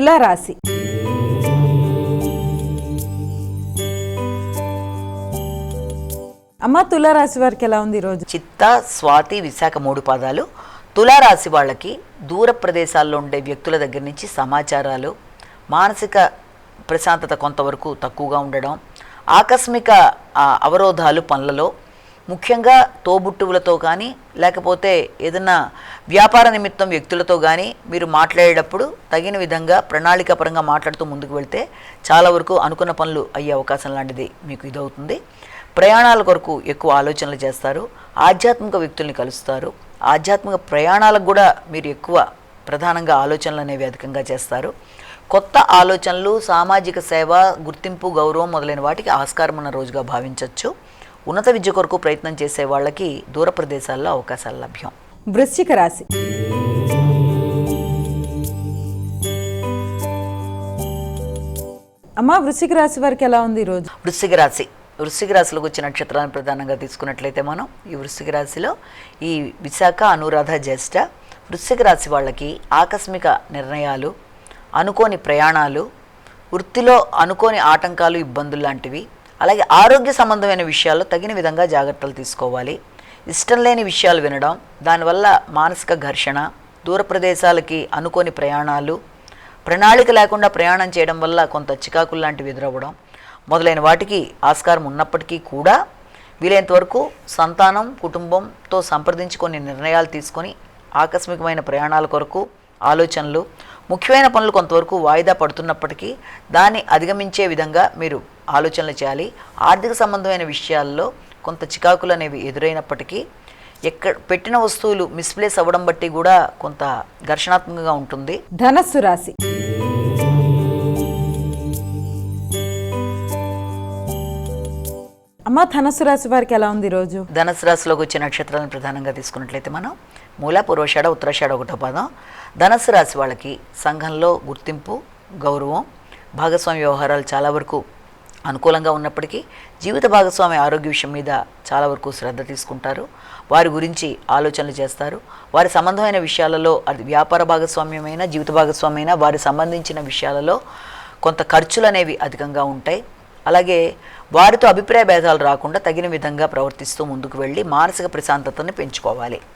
తులారాశి. అమ్మ తులారాశి వారికి ఎలా ఉంది ఈరోజు చిత్త స్వాతి విశాఖ మూడు పాదాలు. తులారాశి వాళ్ళకి దూర ప్రదేశాల్లో ఉండే వ్యక్తుల దగ్గర నుంచి సమాచారాలు మానసిక ప్రశాంతత కొంతవరకు తక్కువగా ఉండడం ఆకస్మిక అవరోధాలు పనులలో ముఖ్యంగా తోబుట్టువులతో కానీ లేకపోతే ఏదన్నా వ్యాపార నిమిత్తం వ్యక్తులతో కానీ మీరు మాట్లాడేటప్పుడు తగిన విధంగా ప్రణాళికాపరంగా మాట్లాడుతూ ముందుకు వెళ్తే చాలా వరకు అనుకున్న పనులు అయ్యే అవకాశం లాంటిది మీకు ఇదవుతుంది. ప్రయాణాల కొరకు ఎక్కువ ఆలోచనలు చేస్తారు. ఆధ్యాత్మిక వ్యక్తుల్ని కలుస్తారు. ఆధ్యాత్మిక ప్రయాణాలకు కూడా మీరు ఎక్కువ ప్రధానంగా ఆలోచనలు అనేవి అధికంగా చేస్తారు. కొత్త ఆలోచనలు సామాజిక సేవ గుర్తింపు గౌరవం మొదలైన వాటికి ఆస్కారం ఉన్న రోజుగా భావించవచ్చు ఉన్నత విద్య కొరకు ప్రయత్నం చేసే వాళ్ళకి దూర ప్రదేశాల్లో అవకాశాలు లభ్యం. వృశ్చిక రాశి. అమ్మ వృశ్చిక రాశి వారికి ఎలా ఉంది ఈరోజు వృశ్చిక రాశి. వృశ్చిక రాశిలోకి వచ్చే నక్షత్రాలను ప్రధానంగా తీసుకున్నట్లయితే మనం ఈ వృశ్చిక రాశిలో ఈ విశాఖ అనురాధ జ్యేష్ఠ వృశ్చిక రాశి వాళ్ళకి ఆకస్మిక నిర్ణయాలు అనుకోని ప్రయాణాలు వృత్తిలో అనుకోని ఆటంకాలు ఇబ్బందులు లాంటివి అలాగే ఆరోగ్య సంబంధమైన విషయాల్లో తగిన విధంగా జాగ్రత్తలు తీసుకోవాలి. ఇష్టం లేని విషయాలు వినడం దానివల్ల మానసిక ఘర్షణ దూర ప్రదేశాలకి అనుకోని ప్రయాణాలు ప్రణాళిక లేకుండా ప్రయాణం చేయడం వల్ల కొంత చికాకులు లాంటివి ఎదురవ్వడం మొదలైన వాటికి ఆస్కారం ఉన్నప్పటికీ కూడా వీలైనంత వరకు సంతానం కుటుంబంతో సంప్రదించి కొన్ని నిర్ణయాలు తీసుకొని ఆకస్మికమైన ప్రయాణాల కొరకు ఆలోచనలు ముఖ్యమైన పనులు కొంతవరకు వాయిదా పడుతున్నప్పటికీ దాన్ని అధిగమించే విధంగా మీరు ఆలోచనలు చేయాలి. ఆర్థిక సంబంధమైన విషయాల్లో కొంత చికాకులు అనేవి ఎదురైనప్పటికీ ఎక్కడ పెట్టిన వస్తువులు మిస్ప్లేస్ అవ్వడం బట్టి కూడా కొంత ఘర్షణాత్మకంగా ఉంటుంది. ధనస్సు రాశి. అమ్మ ధనస్సు రాశి వారికి ఎలా ఉంది ఈరోజు? ధనుసు రాశిలోకి వచ్చే నక్షత్రాలను ప్రధానంగా తీసుకున్నట్లయితే మనం మూల పూర్వషాఢ ఉత్తరాషాఢ ఒకటో పదం. ధనస్సు రాశి వాళ్ళకి సంఘంలో గుర్తింపు గౌరవం భాగస్వామి వ్యవహారాలు చాలా వరకు అనుకూలంగా ఉన్నప్పటికీ జీవిత భాగస్వామి ఆరోగ్య విషయం మీద చాలా వరకు శ్రద్ధ తీసుకుంటారు. వారి గురించి ఆలోచనలు చేస్తారు. వారి సంబంధమైన విషయాలలో అది వ్యాపార భాగస్వామ్యమైన జీవిత భాగస్వామ్యమైన వారి సంబంధించిన విషయాలలో కొంత ఖర్చులు అనేవి అధికంగా ఉంటాయి. అలాగే వారితో అభిప్రాయ భేదాలు రాకుండా తగిన విధంగా ప్రవర్తిస్తూ ముందుకు వెళ్ళి మానసిక ప్రశాంతతను పెంచుకోవాలి.